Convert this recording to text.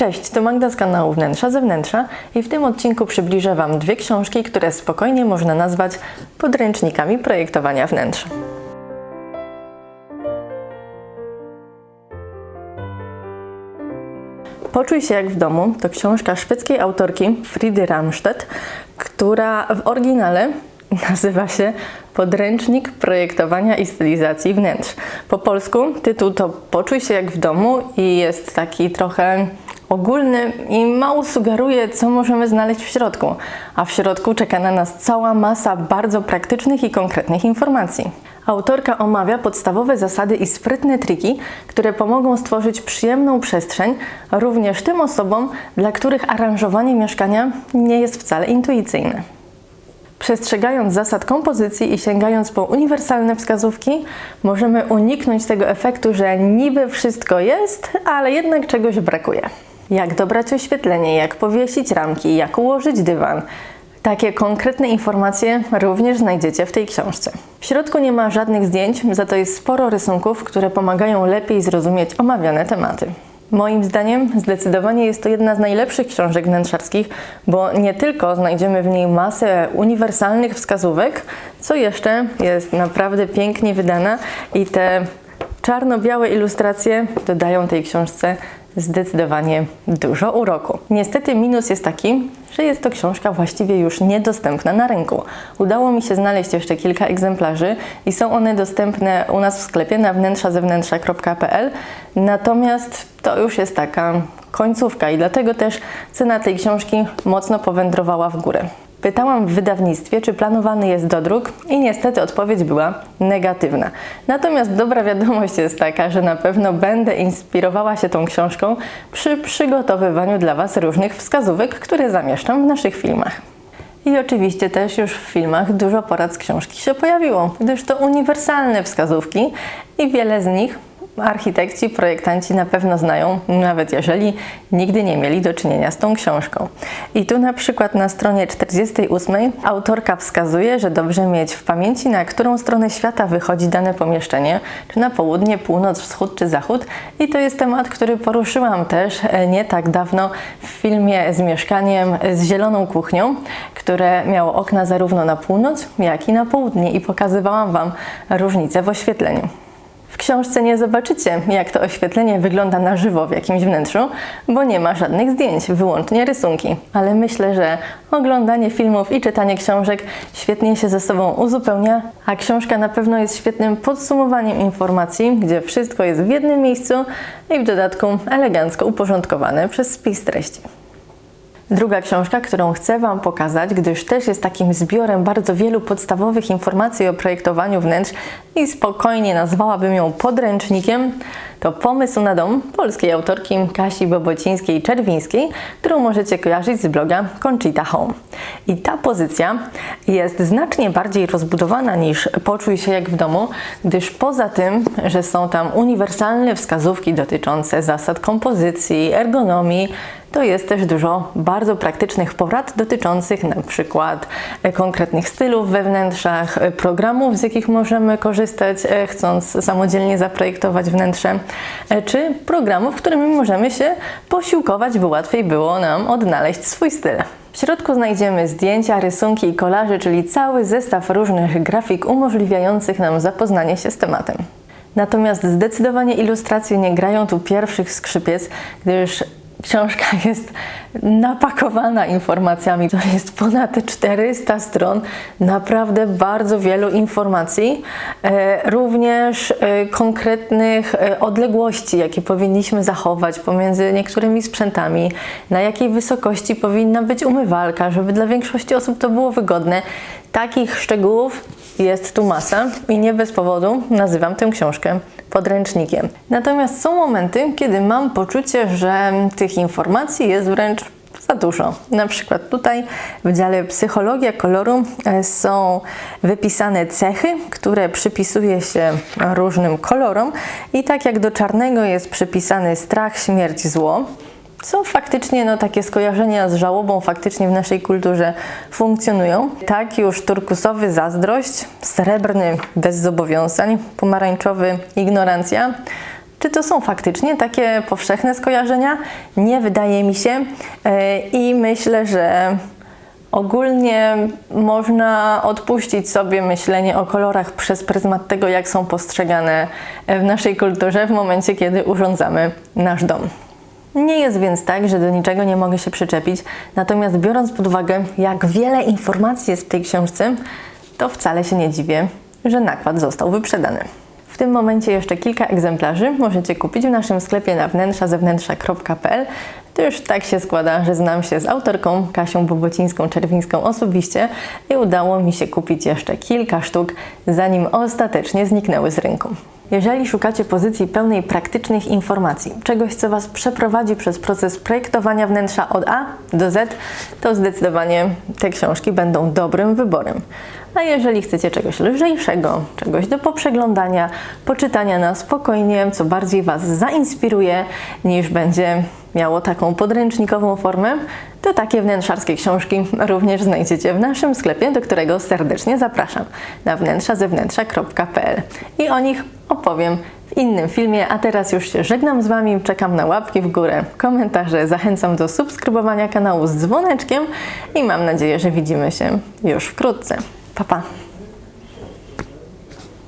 Cześć, to Magda z kanału Wnętrza Zewnętrza i w tym odcinku przybliżę Wam dwie książki, które spokojnie można nazwać podręcznikami projektowania wnętrz. Poczuj się jak w domu to książka szwedzkiej autorki Fridy Ramstedt, która w oryginale nazywa się Podręcznik projektowania i stylizacji wnętrz. Po polsku tytuł to Poczuj się jak w domu i jest taki trochę ogólny i mało sugeruje, co możemy znaleźć w środku. A w środku czeka na nas cała masa bardzo praktycznych i konkretnych informacji. Autorka omawia podstawowe zasady i sprytne triki, które pomogą stworzyć przyjemną przestrzeń również tym osobom, dla których aranżowanie mieszkania nie jest wcale intuicyjne. Przestrzegając zasad kompozycji i sięgając po uniwersalne wskazówki, możemy uniknąć tego efektu, że niby wszystko jest, ale jednak czegoś brakuje. Jak dobrać oświetlenie, jak powiesić ramki, jak ułożyć dywan. Takie konkretne informacje również znajdziecie w tej książce. W środku nie ma żadnych zdjęć, za to jest sporo rysunków, które pomagają lepiej zrozumieć omawiane tematy. Moim zdaniem zdecydowanie jest to jedna z najlepszych książek wnętrzarskich, bo nie tylko znajdziemy w niej masę uniwersalnych wskazówek, co jeszcze jest naprawdę pięknie wydana i te czarno-białe ilustracje dodają tej książce zdecydowanie dużo uroku. Niestety minus jest taki, że jest to książka właściwie już niedostępna na rynku. Udało mi się znaleźć jeszcze kilka egzemplarzy i są one dostępne u nas w sklepie na wnętrzazewnętrza.pl, natomiast to już jest taka końcówka i dlatego też cena tej książki mocno powędrowała w górę. Pytałam w wydawnictwie, czy planowany jest dodruk i niestety odpowiedź była negatywna. Natomiast dobra wiadomość jest taka, że na pewno będę inspirowała się tą książką przy przygotowywaniu dla Was różnych wskazówek, które zamieszczam w naszych filmach. I oczywiście też już w filmach dużo porad z książki się pojawiło, gdyż to uniwersalne wskazówki i wiele z nich architekci, projektanci na pewno znają, nawet jeżeli nigdy nie mieli do czynienia z tą książką. I tu na przykład na stronie 48 autorka wskazuje, że dobrze mieć w pamięci, na którą stronę świata wychodzi dane pomieszczenie, czy na południe, północ, wschód czy zachód. I to jest temat, który poruszyłam też e, nie tak dawno w filmie z mieszkaniem z zieloną kuchnią, które miało okna zarówno na północ, jak i na południe i pokazywałam Wam różnicę w oświetleniu. Książce nie zobaczycie, jak to oświetlenie wygląda na żywo w jakimś wnętrzu, bo nie ma żadnych zdjęć, wyłącznie rysunki. Ale myślę, że oglądanie filmów i czytanie książek świetnie się ze sobą uzupełnia, a książka na pewno jest świetnym podsumowaniem informacji, gdzie wszystko jest w jednym miejscu i w dodatku elegancko uporządkowane przez spis treści. Druga książka, którą chcę Wam pokazać, gdyż też jest takim zbiorem bardzo wielu podstawowych informacji o projektowaniu wnętrz i spokojnie nazwałabym ją podręcznikiem, to Pomysł na dom polskiej autorki Kasi Bobocińskiej-Czerwińskiej, którą możecie kojarzyć z bloga Conchita Home. I ta pozycja jest znacznie bardziej rozbudowana niż Poczuj się jak w domu, gdyż poza tym, że są tam uniwersalne wskazówki dotyczące zasad kompozycji, ergonomii, to jest też dużo bardzo praktycznych porad dotyczących na przykład e, konkretnych stylów we wnętrzach, e, programów, z jakich możemy korzystać, e, chcąc samodzielnie zaprojektować wnętrze, czy programów, którymi możemy się posiłkować, by łatwiej było nam odnaleźć swój styl. W środku znajdziemy zdjęcia, rysunki i kolaże, czyli cały zestaw różnych grafik umożliwiających nam zapoznanie się z tematem. Natomiast zdecydowanie ilustracje nie grają tu pierwszych skrzypiec, gdyż Książka jest napakowana informacjami. To jest ponad 400 stron, naprawdę bardzo wielu informacji, e, również e, konkretnych e, odległości, jakie powinniśmy zachować pomiędzy niektórymi sprzętami, na jakiej wysokości powinna być umywalka, żeby dla większości osób to było wygodne. Takich szczegółów jest tu masa i nie bez powodu nazywam tę książkę podręcznikiem. Natomiast są momenty, kiedy mam poczucie, że tych informacji jest wręcz za dużo. Na przykład tutaj w dziale Psychologia koloru e, są wypisane cechy, które przypisuje się różnym kolorom i tak jak do czarnego jest przypisany strach, śmierć, zło, co faktycznie no, takie skojarzenia z żałobą faktycznie w naszej kulturze funkcjonują. Tak już turkusowy zazdrość, srebrny bez zobowiązań, pomarańczowy ignorancja, Czy to są faktycznie takie powszechne skojarzenia? Nie wydaje mi się e, i myślę, że ogólnie można odpuścić sobie myślenie o kolorach przez pryzmat tego, jak są postrzegane w naszej kulturze w momencie, kiedy urządzamy nasz dom. Nie jest więc tak, że do niczego nie mogę się przyczepić, natomiast biorąc pod uwagę, jak wiele informacji jest w tej książce, to wcale się nie dziwię, że nakład został wyprzedany. W tym momencie jeszcze kilka egzemplarzy możecie kupić w naszym sklepie na wnętrzazewnętrza.pl. Już tak się składa, że znam się z autorką Kasią Bobocińską-Czerwińską osobiście i udało mi się kupić jeszcze kilka sztuk, zanim ostatecznie zniknęły z rynku. Jeżeli szukacie pozycji pełnej praktycznych informacji, czegoś, co Was przeprowadzi przez proces projektowania wnętrza od A do Z, to zdecydowanie te książki będą dobrym wyborem. A jeżeli chcecie czegoś lżejszego, czegoś do poprzeglądania, poczytania na spokojnie, co bardziej Was zainspiruje, niż będzie miało taką podręcznikową formę, to takie wnętrzarskie książki również znajdziecie w naszym sklepie, do którego serdecznie zapraszam na wnętrzazewnętrza.pl i o nich opowiem w innym filmie, a teraz już się żegnam z Wami, czekam na łapki w górę, komentarze, zachęcam do subskrybowania kanału z dzwoneczkiem i mam nadzieję, że widzimy się już wkrótce. Pa, pa!